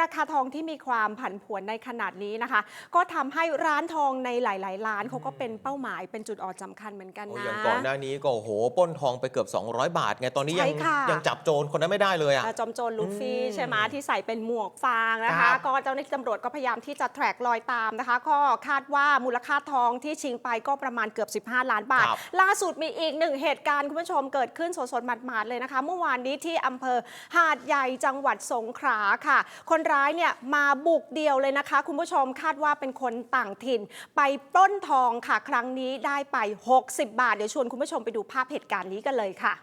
ราคาทองที่มีความผันผวนในขนาดนี้นะคะ ก็ทำให้ร้านทองในหลาย ๆ ร้านเขาก็เป็นเป้าหมายเป็นจุดอ่อนสำคัญเหมือนกันโอ้นะอย่างก่อนหน้านี้ก็โอ้โหปล้นทองไปเกือบ 200 บาทไงตอนนี้ยังใช่ค่ะยังจับโจรคนนั้นไม่ได้เลยอะอ่าจอมโจรลูฟี่อืมใช่ไหมที่ใส่เป็นหมวกฟางนะครัคะบก็เจ้าหน้าที่ตำรวจก็พยายามที่จะแทร็กรอยตามนะคะ ก็คาดว่ามูลค่าทองที่ชิงไปก็ประมาณเกือบ 15 ล้านบาทครับล่าสุดมีอีกหนึ่งเหตุการณ์คุณผู้ชมเกิดขึ้นสดๆหมาดๆเลยนะคะ เมื่อวานนี้ที่อำเภอหาดใหญ่จังหวัดสงขลาค่ะ คนร้ายเนี่ยมาบุกเดียวเลยนะคะ คุณผู้ชมคาดว่าเป็นคนต่างถิ่น ไปปล้นทองค่ะ ครั้งนี้ได้ไป 60 บาท เดี๋ยวชวนคุณผู้ชมไปดูภาพเหตุการณ์นี้กันเลยค่ะ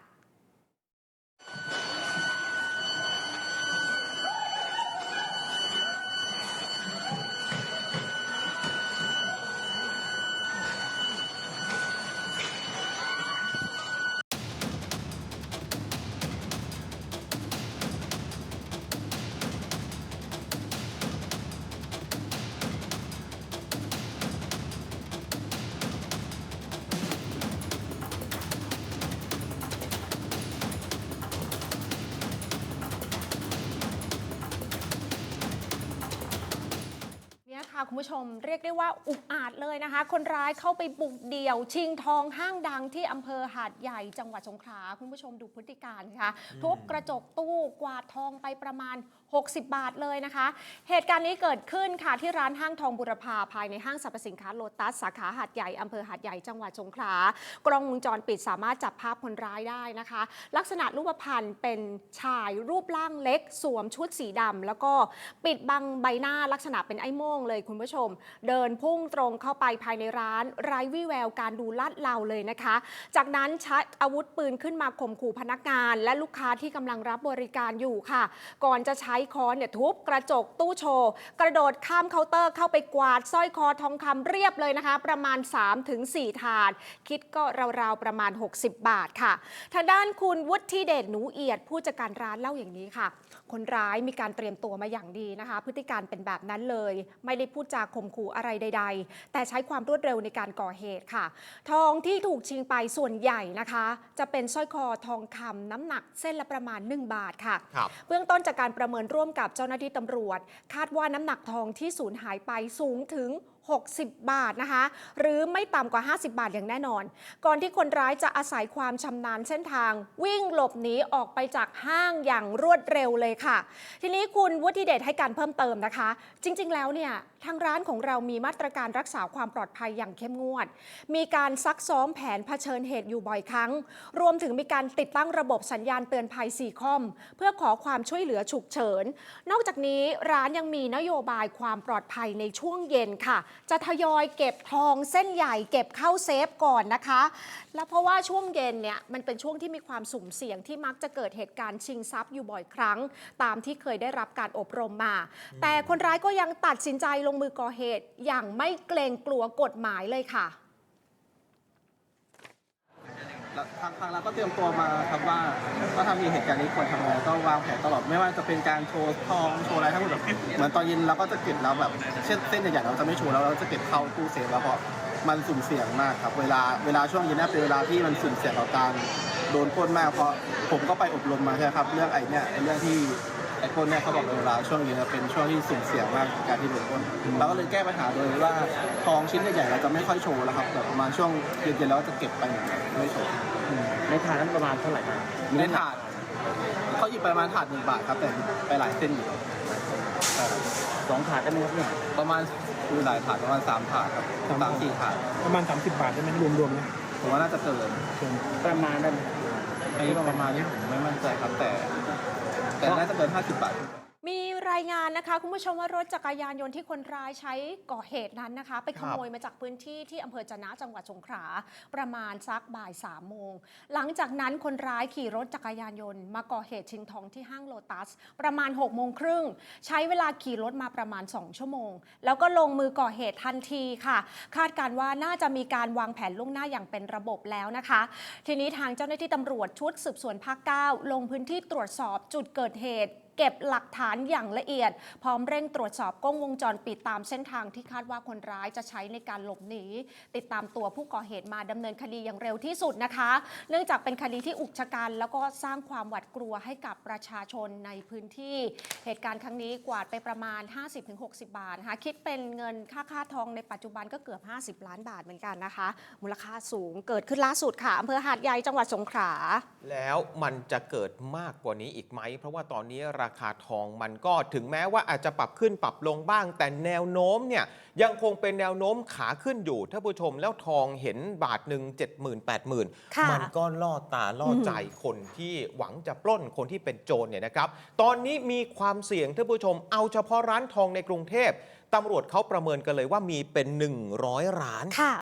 คุณผู้ชมเรียกได้ว่าอุกอาจเลยนะคะ คนร้ายเข้าไปบุกเดี่ยว ชิงทองห้างดังที่อำเภอหาดใหญ่จังหวัดสงขลาคุณผู้ชมดูพฤติการค่ะทุบกระจกตู้กวาดทองไปประมาณ 60 บาทเลยนะคะ เหตุการณ์นี้เกิดขึ้นค่ะที่ร้านห้างทองบุรพาภายในห้างสรรพสินค้าโลตัสสาขาหาดใหญ่อำเภอหาดใหญ่จังหวัดสงขลากล้องวงจรปิดสามารถจับภาพคนร้ายได้นะคะ ลักษณะรูปพรรณเป็นชายรูปร่างเล็ก สวมชุดสีดำแล้วก็ปิดบังใบหน้าลักษณะเป็นไอ้โม่งเลยคุณผู้ชม เดินพุ่งตรงเข้าไปภายในร้านไร้วี่แววการดูลาดเลาเลยนะคะ จากนั้นชักอาวุธปืนขึ้นมาข่มขู่พนักงาน และลูกค้าที่กำลังรับบริการอยู่ค่ะ ก่อนจะใช้ค้อนเนี่ยทุบกระจกตู้โชว์ กระโดดข้ามเคาน์เตอร์เข้าไปกวาดสร้อยคอทองคำเรียบเลยนะคะ ประมาณ 3-4 ถาด คิดก็ราวๆประมาณ 60 บาทค่ะ ทางด้านคุณวุฒิเดชหนูเอียด ผู้จัดการร้านเล่าอย่างนี้ค่ะ คนร้ายมีการเตรียมตัวมาอย่างดีนะคะ พฤติการเป็นแบบนั้นเลย ไม่ได้พูดจาข่มขู่อะไรใด ๆ แต่ใช้ความรวดเร็วในการก่อเหตุค่ะ ทองที่ถูกชิงไปส่วนใหญ่นะคะ จะเป็นสร้อยคอทองคำน้ำหนักเส้นละประมาณ 1 บาทค่ะครับเบื้องต้นจากการประเมินร่วมกับเจ้าหน้าที่ตำรวจ คาดว่าน้ำหนักทองที่สูญหายไปสูงถึง 60 บาทนะคะ หรือไม่ต่ำกว่า 50 บาทอย่างแน่นอน ก่อนที่คนร้ายจะอาศัยความชำนาญเส้นทาง วิ่งหลบหนีออกไปจากห้างอย่างรวดเร็วเลยค่ะ ทีนี้คุณวุฒิเดชให้การเพิ่มเติมนะคะ จริง ๆ แล้วเนี่ยทางร้านของเรามีมาตรการรักษาความปลอดภัยอย่างเข้มงวด มีการซักซ้อมแผนเผชิญเหตุอยู่บ่อยครั้ง รวมถึงมีการติดตั้งระบบสัญญาณเตือนภัย4คอม เพื่อขอความช่วยเหลือฉุกเฉิน นอกจากนี้ร้านยังมีนโยบายความปลอดภัยในช่วงเย็นค่ะจะทยอยเก็บทองเส้นใหญ่เก็บเข้าเซฟก่อนนะคะ แล้วเพราะว่าช่วงเย็นเนี่ยมันเป็นช่วงที่มีความสุ่มเสี่ยงที่มักจะเกิดเหตุการณ์ชิงทรัพย์อยู่บ่อยครั้ง ตามที่เคยได้รับการอบรมมา แต่คนร้ายก็ยังตัดสินใจลงมือก่อเหตุอย่างไม่เกรงกลัวกฎหมายเลยค่ะ ทางทางเราก็เตรียมตัวมาครับว่าว่าถ้ามีเหตุการณ์นี้ควรทำยังไงก็วางแผนตลอดไม่ว่าจะเป็นการโชว์ทองโชว์อะไรทั้งหมดแบบเหมือนตอนเย็นเราก็จะเก็บแล้วแบบเช่นเส้นใหญ่ๆเราจะไม่โชว์แล้วเราจะเก็บเข้าตู้เซฟแล้วเพราะมันสุ่มเสี่ยงมากครับ เวลาเวลาช่วงเย็นน่าเป็นเวลาที่มันสุ่มเสี่ยงต่อการโดนปล้นมากเพราะผมก็ไปอบรมมาใช่ครับเรื่องไอ้เนี่ยไอ้เรื่องที่ ไอ้ปล้นเนี่ยเขาบอกเวลาช่วงเย็นเนี่ยเป็นช่วงที่สุ่มเสี่ยงมากกับการที่โดนปล้นเราก็เลยแก้ปัญหาโดยว่าทองชิ้นใหญ่ๆเราจะไม่ค่อยโชว์แล้วครับแบบประมาณช่วงเย็นๆแล้วจะเก็บไปเหมือนกันไม่โชว์ในทานนั้นประมาณเท่าไหร่ครับในถาดเขาหยิบไปประมาณถาดหนึ่งบาทครับแต่ไปหลายเส้นอยู่สองถาดได้ไหมครับเนี่ยประมาณคือหลายถาดประมาณสามถาดครับสามสี่ถาดประมาณ30บาทใช่ไหมรวมๆนะผมว่าน่าจะเกินประมาณได้ไหมอันนี้ประมาณนี้ผมไม่มั่นใจครับแต่ แต่น่าจะเกินห้าสิบบาทมีรายงานนะคะ คุณผู้ชมว่ารถจักรยานยนต์ที่คนร้ายใช้ก่อเหตุนั้นนะคะ ไปขโมยมาจากพื้นที่ที่อำเภอจะนะจังหวัดสงขลาประมาณสักบ่าย3ามโมง หลังจากนั้นคนร้ายขี่รถจักรยานยนต์มาก่อเหตุชิงทองที่ห้างโลตัส ประมาณ6กโมงครึ่งใช้เวลาขี่รถมาประมาณ 2 ชั่วโมง แล้วก็ลงมือก่อเหตุทันทีค่ะ คาดการว่าน่าจะมีการวางแผนล่วงหน้าอย่างเป็นระบบแล้วนะคะ ทีนี้ทางเจ้าหน้าที่ตำรวจชุดสืบสวนภาค 9 ลงพื้นที่ตรวจสอบจุดเกิดเหตุ เก็บหลักฐานอย่างละเอียด พร้อมเร่งตรวจสอบกล้องวงจรปิดตามเส้นทางที่คาดว่าคนร้ายจะใช้ในการหลบหนีติดตามตัวผู้ก่อเหตุมาดำเนินคดีอย่างเร็วที่สุดนะคะ เนื่องจากเป็นคดีที่อุกชะกันแล้วก็สร้างความหวาดกลัวให้กับประชาชนในพื้นที่ เหตุการณ์ครั้งนี้กวาดไปประมาณ 50-60 บาทนะคะคิดเป็นเงินค่าค่าทองในปัจจุบันก็เกือบ 50 ล้านบาทเหมือนกันนะคะ มูลค่าสูงเกิดขึ้นล่าสุดค่ะอำเภอหาดใหญ่จังหวัดสงขลาแล้วมันจะเกิดมากกว่านี้อีกไหม เพราะว่าตอนนี้ราราคาทองมันก็ถึงแม้ว่าอาจจะปรับขึ้นปรับลงบ้าง แต่แนวโน้มเนี่ยยังคงเป็นแนวโน้มขาขึ้นอยู่ท่านผู้ชมแล้วทองเห็นบาทหนึ่งเจ็ดหมื่นแปดหมื่นค่ะมันก็ล่อตาล่อใจคนที่หวังจะปล้นคนที่เป็นโจรเนี่ยนะครับตอนนี้มีความเสี่ยงท่านผู้ชมเอาเฉพาะร้านทองในกรุงเทพตำรวจเขาประเมินกันเลยว่ามีเป็น 100 ร้าน ค่ะ